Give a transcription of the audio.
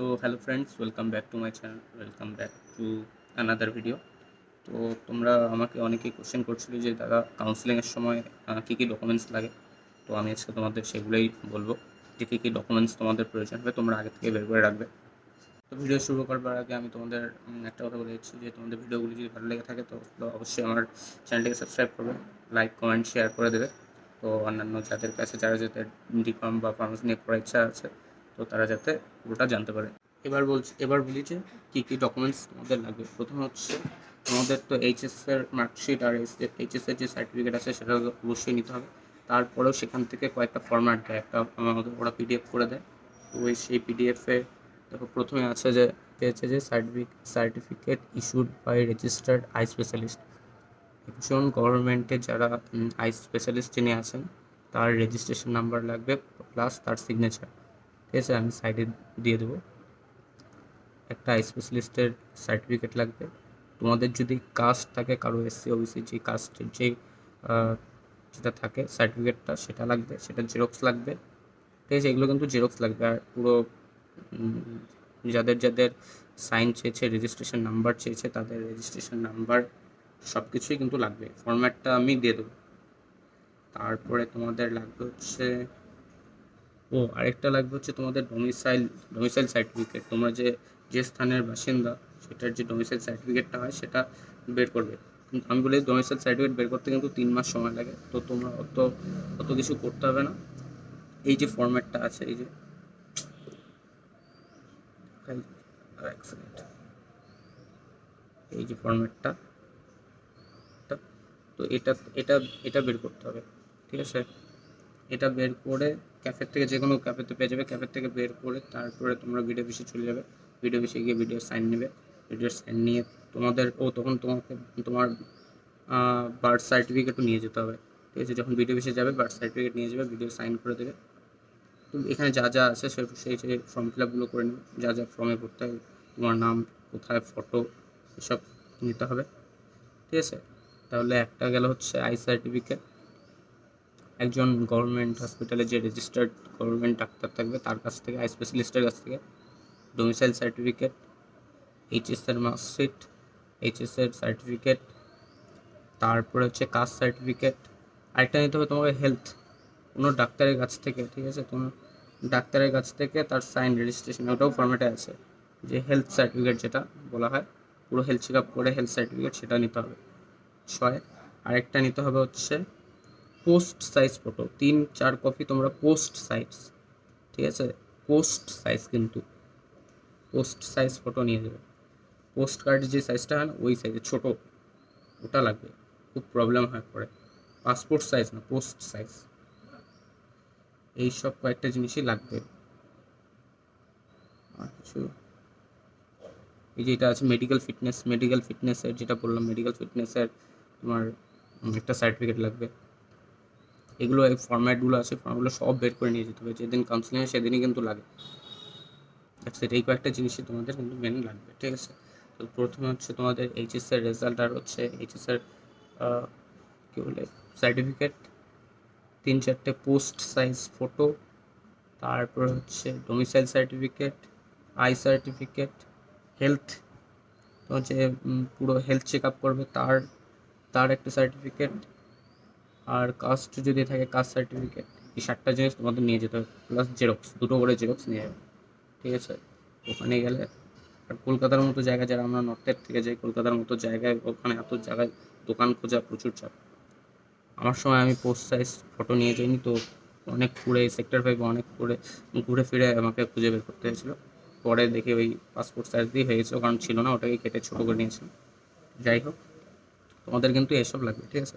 তো hello friends welcome back to my channel welcome back to another video তো তোমরা আমাকে অনেকেই কোশ্চেন করছিলে যে, দাদা কাউন্সিলিংয়ের সময় কী কী ডকুমেন্টস লাগে? তো আমি আজকে তোমাদের সেগুলোই বলব। যে কী কী ডকুমেন্টস তোমাদের প্রয়োজন হবে, তোমরা আগে থেকে বের করে রাখবে। তো ভিডিও শুরু করবার আগে আমি তোমাদের একটা কথা বলে দিচ্ছি যে, তোমাদের ভিডিওগুলি যদি ভালো লেগে থাকে তো তো অবশ্যই আমার চ্যানেলটিকে সাবস্ক্রাইব করবে লাইক কমেন্ট শেয়ার করে দেবে। তো অন্যান্য যাদের কাছে, যারা যাদের ডিফার্ম বা ফার্মাসি নিয়ে পড়ার ইচ্ছা আছে তো তারা যাতে পুরোটা জানতে পারে। এবার বলছি, এবার বলি যে কী কী ডকুমেন্টস আমাদের লাগবে? প্রথম হচ্ছে আমাদের তো এইচএস এর মার্কশিট আর এইচএস এর যে সার্টিফিকেট আছে সেটা অবশ্যই নিতে হবে। তারপরেও সেখান থেকে কয়েকটা ফরম্যাট দেয়। একটা আমাদের ওরা পিডিএফ করে দেয়। তো ওই সেই পিডিএফে দেখো, প্রথমে আছে যে পেয়েছে যে certificate certificate issued by registered eye specialist একজন গভর্নমেন্টে যারা আই স্পেশালিস্ট যিনি আছেন, তার রেজিস্ট্রেশন নাম্বার লাগবে প্লাস তার সিগনেচার ঠিক আছে, আমি সাইডে দিয়ে দেবো। একটা স্পেশালিস্টের সার্টিফিকেট লাগবে। তোমাদের যদি কাস্ট থাকে কারও এসসি ওবিসি যে কাস্টের যে যেটা থাকে সার্টিফিকেটটা সেটা লাগবে, সেটা জেরক্স লাগবে। ঠিক আছে, এগুলো কিন্তু জেরক্স লাগবে। আর পুরো যাদের যাদের সাইন চেয়েছে রেজিস্ট্রেশন নাম্বার চেয়েছে, তাদের রেজিস্ট্রেশন নাম্বার সব কিছুই কিন্তু লাগবে। ফরম্যাটটা আমি দিয়ে দেবো। তারপরে তোমাদের লাগবে হচ্ছে ও আরেকটা লাগবে হচ্ছে তোমাদের ডোমিসাইল ডোমিসাইল সার্টিফিকেট তোমরা যে যে স্থানের বাসিন্দা, সেটার যে ডোমিসাইল সার্টিফিকেটটা হয়, সেটা বের করবে। আমি বলি ডোমিসাইল সার্টিফিকেট বের করতে কিন্তু তিন মাস সময় লাগে। তো তোমরা অত অত কিছু করতে হবে না। এই যে ফরম্যাটটা আছে, এই যে এই- যে ফরম্যাটটা তো এটা এটা এটা বের করতে হবে। ঠিক আছে? এটা বের করে ক্যাফের থেকে যে কোনো ক্যাফেতে পেয়ে যাবে। ক্যাফের থেকে বের করে তারপরে তোমরা ভিডিও অফিসে চলে যাবে। ভিডিও অফিসে গিয়ে ভিডিও সাইন নেবে। ভিডিও সাইন নিয়ে তোমাদের ও তখন তোমাকে তোমার বার্থ সার্টিফিকেটও নিয়ে যেতে হবে। ঠিক আছে? যখন ভিডিও অফিসে যাবে বার্থ সার্টিফিকেট নিয়ে যাবে ভিডিও সাইন করে দেবে। তো এখানে যা যা আছে সে, সেই সেই ফর্ম ফিল আপগুলো করে নেবে। যা যা ফর্মে ভরতে হবে তোমার নাম, কোথায় ফটো এসব নিতে হবে। ঠিক আছে? তাহলে একটা গেল হচ্ছে আই সার্টিফিকেট একজন গভর্নমেন্ট হসপিটালে যে রেজিস্টার্ড গভর্নমেন্ট ডাক্তার থাকবে, তার কাছ থেকে আই স্পেশালিস্টের কাছ থেকে ডোমিসাইল সার্টিফিকেট এইচএস এর মার্কশিট এইচএস এর সার্টিফিকেট তারপরে হচ্ছে কাস্ট সার্টিফিকেট আরেকটা নিতে হবে তোমাকে হেলথ কোনো ডাক্তারের কাছ থেকে, ঠিক আছে? তোমার ডাক্তারের কাছ থেকে তার সাইন রেজিস্ট্রেশন ওটাও ফর্মেটে আছে, যে হেলথ সার্টিফিকেট যেটা বলা হয়, পুরো হেলথ চেক আপ করে হেলথ সার্টিফিকেট সেটা নিতে হবে। ছয়, আরেকটা নিতে হবে হচ্ছে পোস্ট সাইজ ফটো তিন, চার কপি তোমরা পোস্ট সাইজ ঠিক আছে? পোস্ট সাইজ কিন্তু পোস্ট সাইজ ফটো নিয়ে যাবে পোস্ট কার্ড যে সাইজটা হয় না, ওই সাইজে ছোট, ওটা লাগবে, খুব প্রবলেম হয় পরে। পাসপোর্ট সাইজ না পোস্ট সাইজ এই সব কয়েকটা জিনিসই লাগবে। আর কিছু, এই যে এটা আছে মেডিকেল ফিটনেস মেডিকেল ফিটনেসের যেটা বললাম মেডিকেল ফিটনেসের তোমার একটা সার্টিফিকেট লাগবে। এগুলো এই ফর্ম্যাটগুলো আছে ফর্মগুলো সব বের করে নিয়ে যেতে হবে। যেদিন কাউন্সিলিং হয় সেদিনই কিন্তু লাগে। সেটা এই কয়েকটা জিনিসই তোমাদের কিন্তু মেন লাগবে ঠিক আছে? তো প্রথমে হচ্ছে তোমাদের এইচএস এর রেজাল্ট আর হচ্ছে এইচএস এর আহ, কী বলে সার্টিফিকেট তিন চারটে পোস্ট সাইজ ফটো তারপর হচ্ছে domicile certificate eye certificate health তোমার যে পুরো হেলথ চেক আপ করবে তার তার একটা সার্টিফিকেট আর কাস্ট যদি থাকে কাস্ট সার্টিফিকেট এই সাতটা জিনিস তোমাদের নিয়ে যেতে হবে প্লাস জেরক্স দুটো করে জেরক্স নিয়ে যাবে, ঠিক আছে? ওখানে গেলে আর কলকাতার মতো জায়গা যারা আমরা নর্থের থেকে যাই, কলকাতার মতো জায়গায়, ওখানে এত জায়গায় দোকান খোঁজা প্রচুর চাপ। আমার সময় আমি পোস্ট সাইজ ফটো নিয়ে যাইনি, তো অনেক ঘুরে সেক্টর ফাইভ অনেক ঘুরে ঘুরে ফিরে আমাকে খুঁজে বের করতে হয়েছিল। পরে দেখে ওই পাসপোর্ট সাইজ দিয়ে হয়ে গেছিল কারণ ছিল না ওটাকে কেটে ছোটো করে নিয়েছিলাম। যাই হোক, তোমাদের কিন্তু এসব লাগবে, ঠিক আছে?